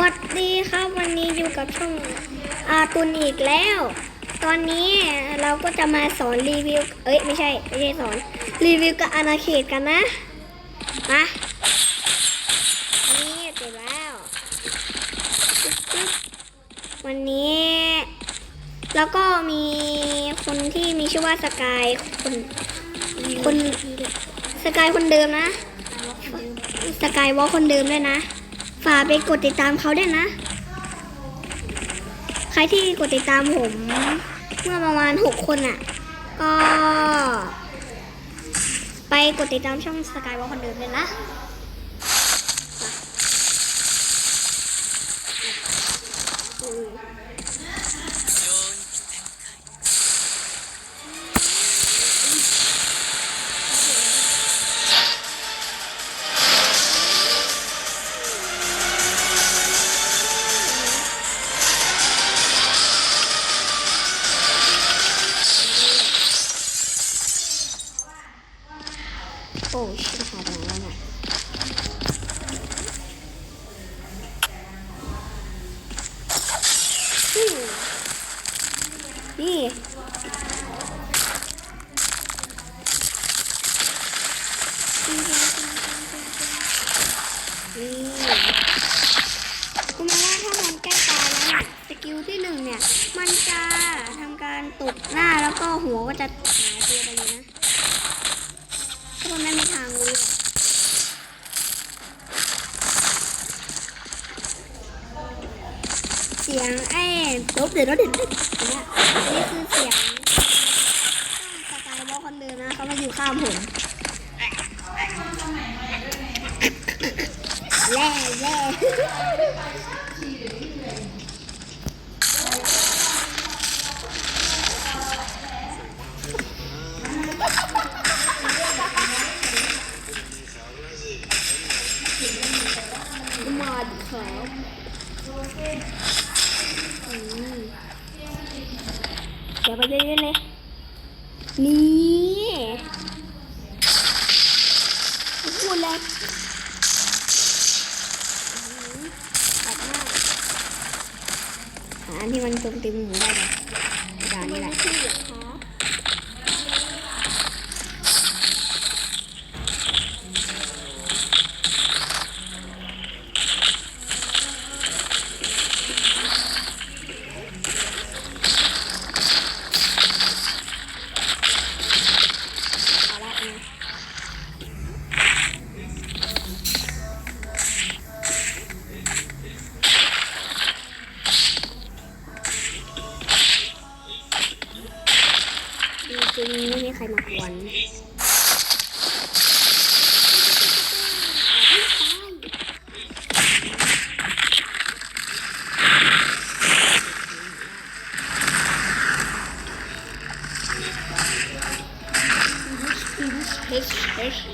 วัสดีครับวันนี้อยู่กับช่องอาตุนอีกแล้ว ตอนนี้เราก็จะมาสอนรีวิว เอ้ยไม่ใช่ไม่ใช่สอนรีวิวกับอาณาเขตกันนะมานี่เสร็จแล้ววันนี้ แล้วก็มีคนที่มีชื่อว่าสกายคนคนสกายคนเดิมนะสกายวอลคนเดิมด้วยนะ ฝากไปกดติดตามเขาด้วยนะ ใครที่กดติดตามผม เมื่อประมาณ6คนอะ ก็ ไปกดติดตามช่องสกายวอลคนเดิมเลยนะ โอ้ชิบหายไปไหนแล้วเนี่ยอืมนี่นี่คุณมาว่าถ้ามันใกล้ตายแล้วเนี่ยสกิลที่หนึ่งเนี่ย มันจะทำการตบหน้าแล้วก็หัวก็จะหายตัวไปเลยนะ ถ้ามันไม่มีทางรู้หรอกเสียงไอ้ ลบเดี๋ยวเดี๋ยวเดี๋ยวเนี่ยอันนี้คือเสียงต้งสกายบอลคนเดินนะเขามาอยู่ข้างผมแย่แย่ นี่พูดเลยอืมตัดหน้าหาอันที่มันโจมตีหมูได้ไหม ริงๆไม่มีใครมากวนเฮ้ยเฮ้ยห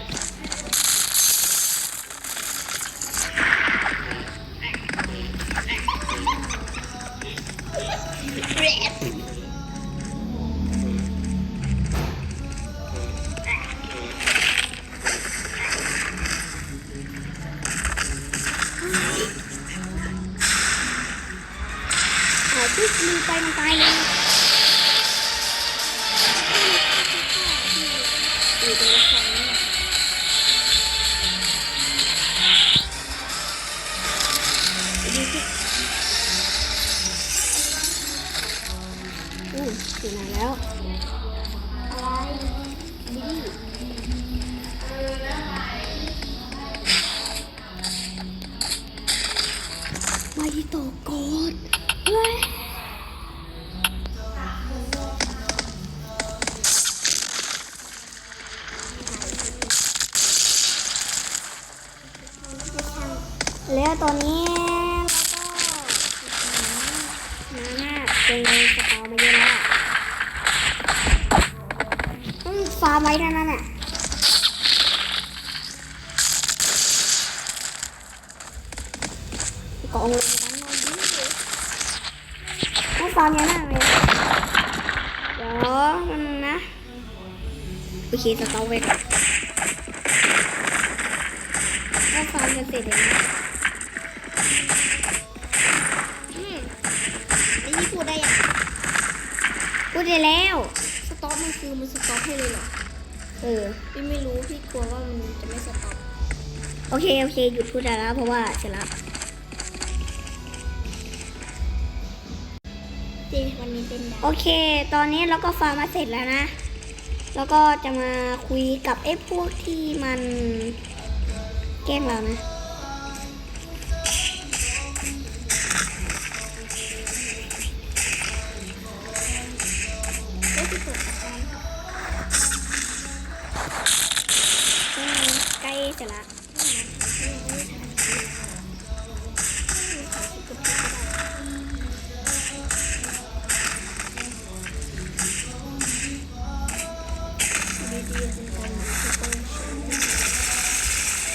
าย ปุ๊บลืมไปมันตายเลยอยู่ตรงรถไฟนี่ไปดูสิอู้อยู่ไหนแล้ว อะไรนี่ไม่ตกกดเว้ย แล้วตอนนี้เราก็น้าเป็นสกาวมาเยอะแล้วต้องฟาร์มไว้เท่นน่ะกองเลยกันหน่อยดิต้องฟาร์มเยอะมากเลยเดี๋ยวมันนะโอเคสกาวไว้ก่อนถ้าฟา ได้แล้ว สต็อปมันคือมันสต็อปให้เลยเหรอ เออ พี่ไม่รู้พี่กลัวว่ามันจะไม่สต็อป โอเคโอเคหยุดพูดได้แล้วเพราะว่าเสร็จแล้วเจวันนี้เป็นดาโอเค ตอนนี้เราก็ฟาร์มมาเสร็จแล้วนะ แล้วก็จะมาคุยกับไอ้พวกที่มันแกล้งเรานะ เสร็จละ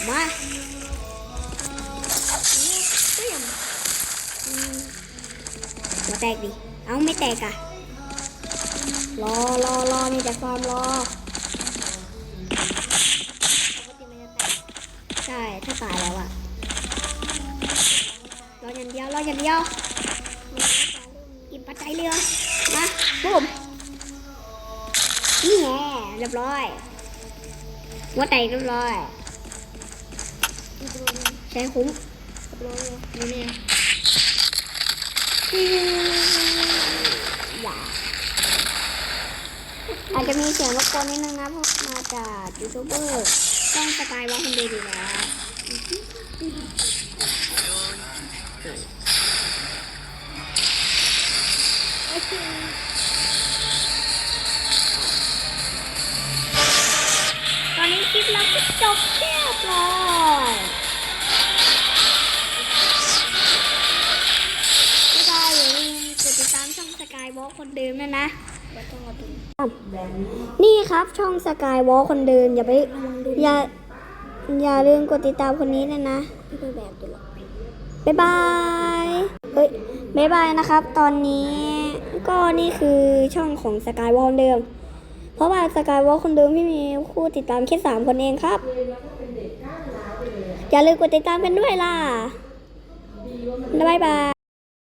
มาหัวแตกดิ เอาไม่แตกอะรอรอรอมีแต่ความรอ ตายแล้วอะรออย่างเดียวรออย่างเดียวหยิบปัจจัยเรือมาปุ๊บนี่แง่เรียบร้อยหัวใจเรียบร้อยใช้คุ้มนี่เนี่ยอืมอย่าอาจจะมีเสียงรบกวนนิดนึงนะเพราะมาจากยูทูบเบอร์ต้องสไตล์ว่าคนเดียวอยู่แล้ว ตอนนี้คลิปเราก็จบเรียบร้อยก็ได้อย่าลืมกดติดตามช่องสกายวอลคนเดิมนะนะวัดต้องเอาตัวนี่ครับช่องสกายวอลคนเดิมอย่าไปอย่า อย่าลืมกดติดตามคนนี้นะนะพี่ไปแบบตัวหรอบ๊ายบายเอ้ยบ๊ายบายนะครับ ตอนนี้ก็นี่คือช่องของสกายวอลเดิม เพราะว่าสกายวอลคนเดิมที่มีคู่ติดตามแค่สามคนเองครับ อย่าลืมกดติดตามกันด้วยล่ะบ๊ายบาย